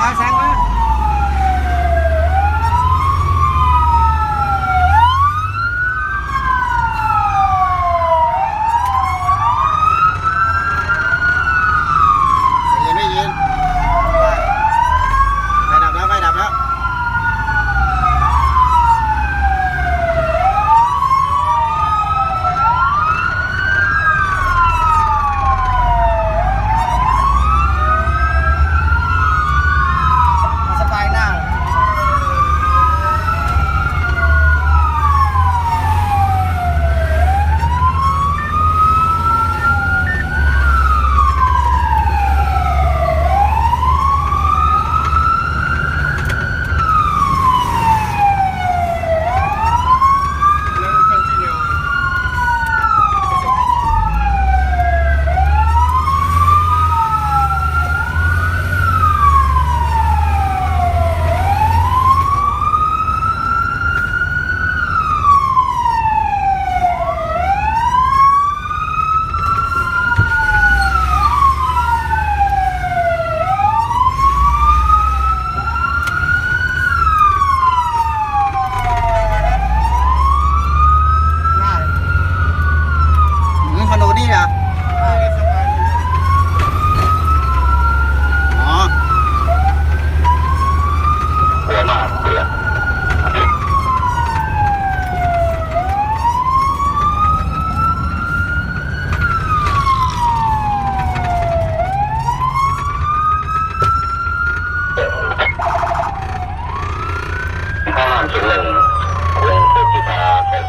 Sáng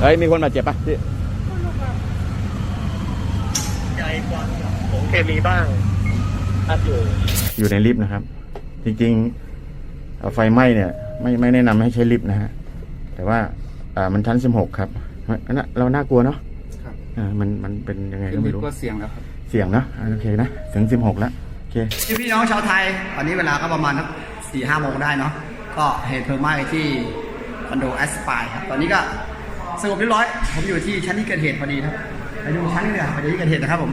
เฮ้ย มีคนบาดเจ็บปะพี่ใจกว้างผมเคมีบ้างอัดอยู่อยู่ในลิฟต์นะครับ จริงๆเอ่อไฟไหม้เนี่ย ไม่ไม่แนะนำให้ใช้ลิฟต์นะฮะแต่ว่าอ่ามันชั้นสิบหกครับมันน่ะเราน่ากลัวเนาะครับอ่ามันมันเป็นยังไงขึ้ก็นลิไม่ฟรู้ต์ก็เสี่ยงแล้วครับเสี่ยงเนอะอ่าโอเคนะถึงสิบหกแล้วโอเคพี่น้องชาวไทยตอนนี้เวลาก็ประมาณสี่ห้าโมงได้เนาะก็เหตุเพลิงไหม้ที่คอนโดแอสปายครับตอนนี้ก็ สงบเรียบร้อย ผมอยู่ที่ชั้นที่เกิดเหตุพอดีครับ ไปดูชั้นนี้เลยไปดูที่เกิดเหตุนะครับผม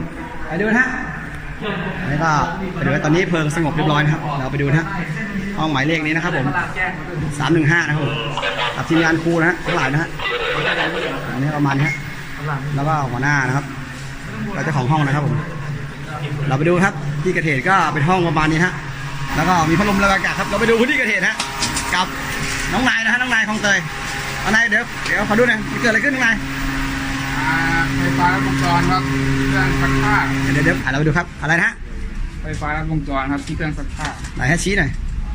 ไปดูนะฮะแล้วก็ไปดูตอนนี้เพลิงสงบเรียบร้อยนะครับ เราไปดูนะฮะห้องหมายเลขนี้นะครับผมสามหนึ่งห้านะครับผมกับทีมงานครูนะฮะทั้งหลายนะฮะ อันนี้ประมาณนี้ฮะแล้วก็หัวหน้านะครับแล้วเจ้าของห้องนะครับผม เราไปดูครับ ที่เกิดเหตุก็เป็นห้องประมาณนี้ฮะ แล้วก็มีพัดลมระบายอากาศครับ เราไปดูที่เกิดเหตุฮะ กับน้องนายนะฮะ น้องนายคลองเตย อานายเดี๋ยวเดี๋ยวขอดูหน่อยมันเกิดอะไรขึ้นน้องนายอ่าไฟฟ้าลัดวงจรครับเครื่องซักผ้าเดี๋ยวเดี๋ยวอะเราไปดูครับอะไรนะฮะไฟฟ้าลัดวงจรครับที่เครื่องซักผ้าไหนฮะชี้หน่อย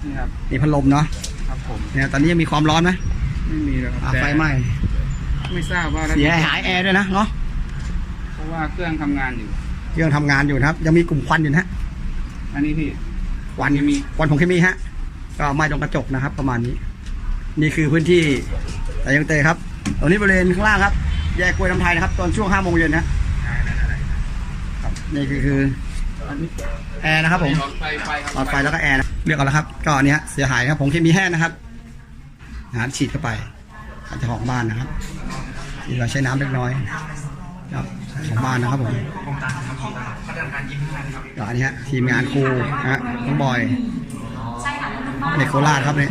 นี่ครับนี่พัดลมเนาะครับผมเนี่ยตอนนี้ยังมีความร้อนไหมไม่มีแล้วครับอะแต่ไฟไหม้ไม่ทราบว่าเสียหายแอร์ด้วยนะเนาะเพราะว่าเครื่องทำงานอยู่ เครื่องทำงานอยู่นะครับ ยังมีกลุ่มควันอยู่นะฮะอันนี้พี่ ควันเคมี ควันผงเคมีฮะก็ไหม้ตรงกระจกนะครับ ประมาณนี้ นี่คือพื้นที่ แต่ยังเตยครับตรงนี้บริเวณข้างล่างครับ แยกกล้วยน้ำไทยนะครับ ตอนช่วงห้าโมงเย็นนะครับ นี่คือคืออันนี้แอร์นะครับผมหลอดไฟไฟครับหลอดไฟแล้วก็แอร์นะเลือกเอาละครับ ก็อันเนี้ยเสียหายครับผงเคมีแห้งนะครับนะฉีดเข้าไปอาจจะของบ้านนะครับที่เราใช้น้ำเล็กน้อยครับของบ้านนะครับผมก็อันนี้ฮะทีมงานครูนะฮะน้องบอยใช่ค่ะน้ำมันเด็กโคราชครับเนี่ย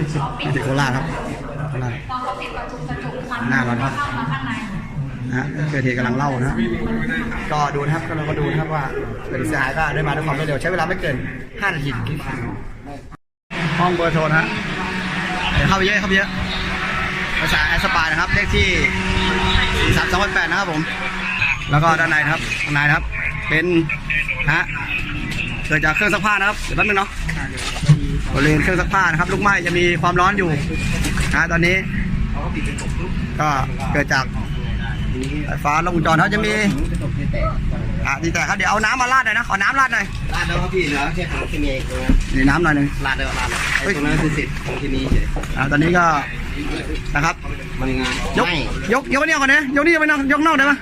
เด็กโคราชครับ โคราชพอเขาปิดประตูกระจกควันหน้าร้อนครับเข้ามาข้างในนะฮะเกิดเหตุกำลังเล่านะฮะก็ดูนะครับก็เราก็ดูนะครับว่าเกิดเสียหายก็ได้มาด้วยความรวดเร็วใช้เวลาไม่เกิน5นาทีห้องเบอร์โทรนะฮะเดี๋ยวเข้าไปเยอะเข้าไปเยอะภาษาแอสปายนะครับเลขที่4 3 2 8นะครับผม แล้วก็ด้านในนะครับด้านในนะครับ เป็นฮะ เกิดจากเครื่องซักผ้านะครับเดี๋ยวแป๊บนึงเนาะบริเวณเครื่องซักผ้านะครับลูกไหม้จะมีความร้อนอยู่นะตอนนี้ก็เกิดจากไฟฟ้าลดวงจรเขาจะมีอะดีแต่ครับเดี๋ยวเอาน้ำมาราดหน่อยนะขอน้ำราดหน่อยลาดแล้วครับพี่เหลือแค่ของที่มีเองตรงนั้นนี่น้ำหน่อยหนึ่งลาดแล้วลาดแล้วไอ้ตรงนั้นคือสิทธิ์ของที่มีเฉยอะตอนนี้ก็นะครับมันงานยกไม่ยกยกเนี่ยก่อนนะยกนี่ไปนอกยกนอกได้ไหม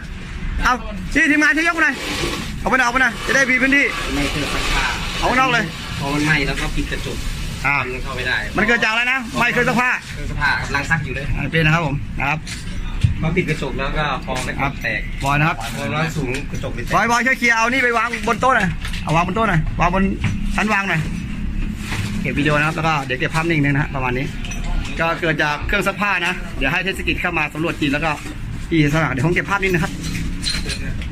เอาที่ทีมงานช่วยยกไปหน่อย เอาไปหน่อยเอาไปหน่อยจะได้มีพื้นที่ไม่เครื่องซักผ้าเอาข้างนอกเลย พอมันไหม้แล้วก็ปิดกระจกอ่า มันเข้าไม่ได้มันเกิดจากอะไรนะไม่เคยซักผ้าเครื่องซักผ้ากำลังซักอยู่เลยอะเป็นนะครับผมนะครับพอปิดกระจกแล้วก็พอไม่ครับแตกบอยนะครับพอร้อนสูงกระจกไม่แตบอยกบอยช่วยเคลียร์เอานี่ไปวางบนโต๊ะหน่อยเอาวางบนโต๊ะหน่อยวางบนชั้นวางหน่อยเก็บวิดีโอนะครับแล้วก็เดี๋ยวเก็บภาพนิ่งนึงนะฮะประมาณนี้ ก็เกิดจากเครื่องซักผ้านะ เดี๋ยวให้เทศกิจเข้ามาสำรวจจริงแล้วก็อีสระเดี๋ยวผมเก็บภาพนี้นะครับ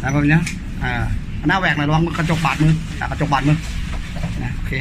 นะครับผมนะอ่า หน้าแหวกหน่อยระวังกระจกบาดมือกระจกบาดมือนะโอเค